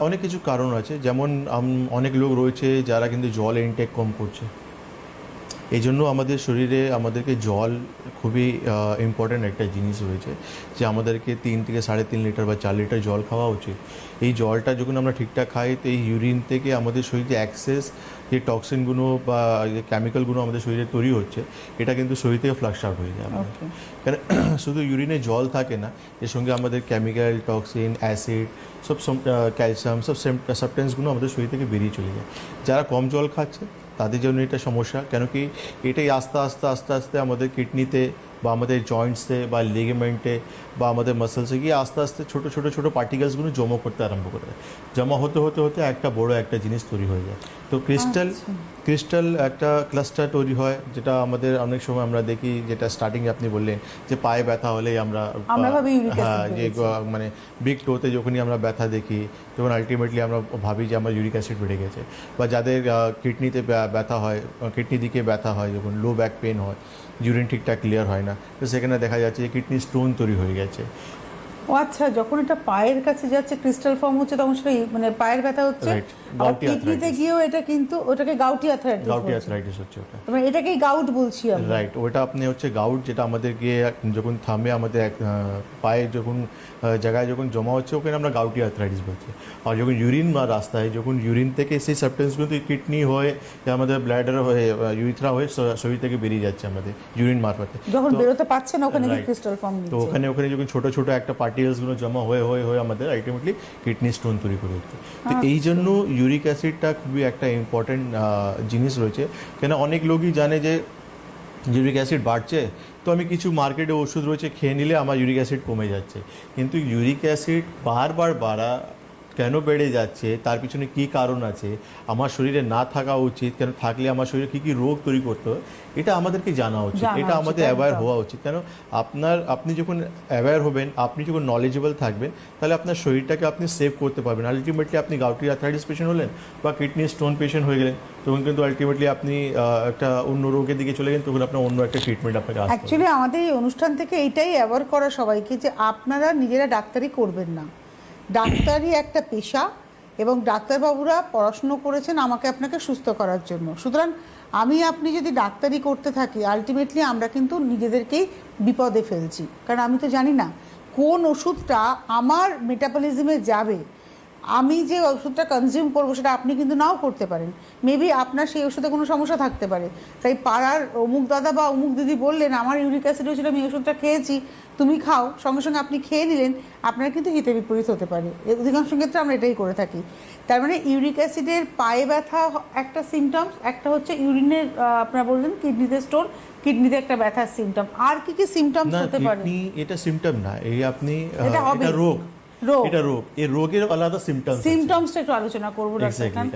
অনেক কিছু কারণ আছে। যেমন অনেক লোক রয়েছে যারা কিন্তু জল ইনটেক কম করছে। এই জন্য আমাদের শরীরে আমাদেরকে জল খুবই ইম্পর্ট্যান্ট একটা জিনিস রয়েছে যে আমাদেরকে তিন থেকে সাড়ে তিন লিটার বা চার লিটার জল খাওয়া উচিত। এই জলটা যখন আমরা ঠিকঠাক খাই তো এই ইউরিন থেকে আমাদের শরীরে অ্যাক্সেস যে টক্সিনগুলো বা যে কেমিক্যালগুলো আমাদের শরীরে তৈরি হচ্ছে এটা কিন্তু শরীর থেকে ফ্লাক্স আউট হয়ে যায়। কারণ শুধু ইউরিনে জল থাকে না এর সঙ্গে আমাদের কেমিক্যাল টক্সিন অ্যাসিড সব ক্যালসিয়াম সব সাবস্টেন্সগুলো আমাদের শরীর থেকে বেরিয়ে চলে যায়। যারা কম জল খাচ্ছে তাদের জন্য এটা সমস্যা। কেন কি এটাই আস্তে আস্তে আস্তে আস্তে আমাদের কিডনিতে বা আমাদের জয়েন্টসে বা লিগামেন্টে বা আমাদের মাসেলসে গিয়ে আস্তে আস্তে ছোটো ছোটো ছোটো পার্টিকেলসগুলো জমা করতে আরম্ভ করে দেয়। জমা হতে হতে হতে একটা বড় একটা জিনিস তৈরি হয়ে যায়। তো ক্রিস্টাল ক্রিস্টাল একটা ক্লাস্টার তৈরি হয় যেটা আমাদের অনেক সময় আমরা দেখি যেটা স্টার্টিং আপনি বললেন যে পায়ে ব্যথা হলেই আমরা হ্যাঁ যে মানে বিগ টোতে যখনই আমরা ব্যথা দেখি তখন আলটিমেটলি আমরা ভাবি যে আমার ইউরিক অ্যাসিড বেড়ে গেছে। বা যাদের কিডনিতে ব্যথা হয় কিডনি দিকে ব্যথা হয় যখন লো ব্যাক পেন হয় ইউরিন ঠিকঠাক ক্লিয়ার হয় না তো সেখানে দেখা যাচ্ছে যে কিডনি স্টোন তৈরি হয়ে গেছে। ও আচ্ছা যখন এটা পায়ের কাছে যাচ্ছে ক্রিস্টাল ফর্ম হচ্ছে তখন সেটা মানে পায়ের ব্যথা হচ্ছে. আর কিডনিতে গিয়েও এটা কিন্তু ওটাকে গাউটি আর্থারাইটিস গাউটি অ্যাথরাইটিস হচ্ছে ওটা। মানে এটাকেই গাউট বলছি আমরা। রাইট ওটা আপনি হচ্ছে গাউট যেটা আমাদের গিয়ে যখন থামে আমাদের পায়ে যখন জায়গায় যখন জমা হচ্ছে ওখানে আমরা গাউটি আর্থ্রাইটিস বলছি। আর যখন ইউরিন বা রাস্তায় যখন ইউরিন থেকে সেই সাবস্টেন্সগুলো কিডনি হয়ে আমাদের ব্লাডার হয়ে ইউরিথ্রা হয়ে শরীর থেকে বেরিয়ে যাচ্ছে আমাদের ইউরিন মারফতে। যখন বেরোতে পারছে না ওখানে. ক্রিস্টাল ফর্ম তো ওখানে ওখানে যখন ছোট ছোট একটা পার্টিকেলসগুলো জমা হয়ে হয়ে হয়ে আমাদের আলটিমেটলি কিডনি স্টোন তৈরি করে দিচ্ছে। তো এই জন্য ইউরিক অ্যাসিডটা খুবই একটা ইম্পর্টেন্ট জিনিস রয়েছে। কেন অনেক লোকই জানে যে ইউরিক অ্যাসিড বাড়ছে তো আমি কিছু মার্কেটে ওষুধ রয়েছে খেয়ে নিলে আমার ইউরিক অ্যাসিড কমে যাচ্ছে। কিন্তু ইউরিক অ্যাসিড বারবার বাড়া কেন বেড়ে যাচ্ছে? তার পিছনে কি কারণ আছে? আমার শরীরে না থাকা উচিত? কেন থাকলে আমার শরীরে কী কী রোগ তৈরি করতে হয় এটা আমাদেরকে জানা উচিত। এটা আমাদের অ্যাওয়্যার হওয়া উচিত। কেন? আপনার আপনি যখন অ্যাওয়্যার হবেন আপনি যখন নলেজেবল থাকবেন তাহলে আপনার শরীরটাকে আপনি সেভ করতে পারবেন। আলটিমেটলি আপনি গাউটি আর্থারাইটিস পেশেন্ট হলেন বা কিডনি স্টোন পেশেন্ট হয়ে গেলেন তখন কিন্তু আলটিমেটলি আপনি একটা অন্য রোগের দিকে চলে গেলেন তখন আপনার অন্য একটা ট্রিটমেন্ট আপনাকে অ্যাকচুয়ালি আমাদের এই অনুষ্ঠান থেকে এইটাই অ্যাওয়ার করা সবাইকে যে আপনারা নিজেরা ডাক্তারি করবেন না। ডাক্তারি একটা পেশা এবং ডাক্তারবাবুরা পড়াশুনো করেছেন আমাকে আপনাকে সুস্থ করার জন্য। সুতরাং আমি, আপনি যদি ডাক্তারি করতে থাকি আলটিমেটলি আমরা কিন্তু নিজেদেরকেই বিপদে ফেলছি। কারণ আমি তো জানি না কোন ওষুধটা আমার মেটাবলিজমে যাবে আমি যে ওষুধটা কনজিউম করব সেটা আপনি কিন্তু নাও করতে পারেন। মেবি আপনার সেই ওষুধে কোনো সমস্যা থাকতে পারে। তাই পাড়ার অমুক দাদা বা অমুক দিদি বললেন আমার ইউরিক অ্যাসিড হয়েছিল আমি ওষুধটা খেয়েছি তুমি খাও। সঙ্গে সঙ্গে আপনি খেয়ে নিলেন আপনার কিন্তু হিতে বিপরীত হতে পারে। অধিকাংশ ক্ষেত্রে আমরা এটাই করে থাকি। তার মানে ইউরিক অ্যাসিডের পায়ে ব্যথা একটা সিমটমস একটা হচ্ছে ইউরিনের আপনার বললেন কিডনিতে স্টোন কিডনিতে একটা ব্যথার সিমটম আর কি কি সিমটমস হতে পারে? এটা সিমটম না এই আপনি। এটা রোগ। রোগ। এটা রোগ। এই রোগের আলাদা সিমটমস সিমটমসটা একটু আলোচনা করব ডাক্তার খান